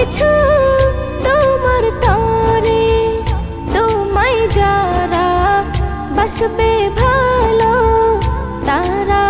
কিছু ভালো তারা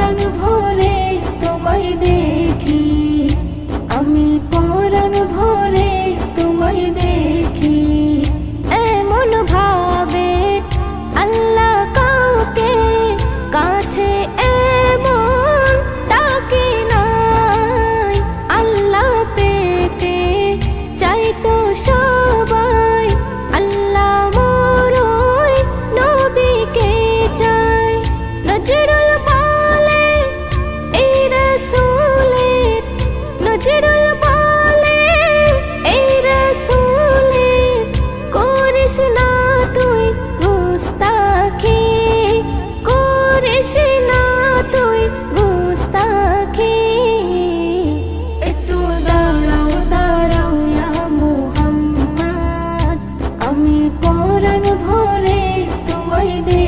পরাণ ভরে তোমায় দেখি। আমি পরাণ ভরে তোমায় দেখি। এমন ভাবে আল্লাহ কাউকে কাছে ఇది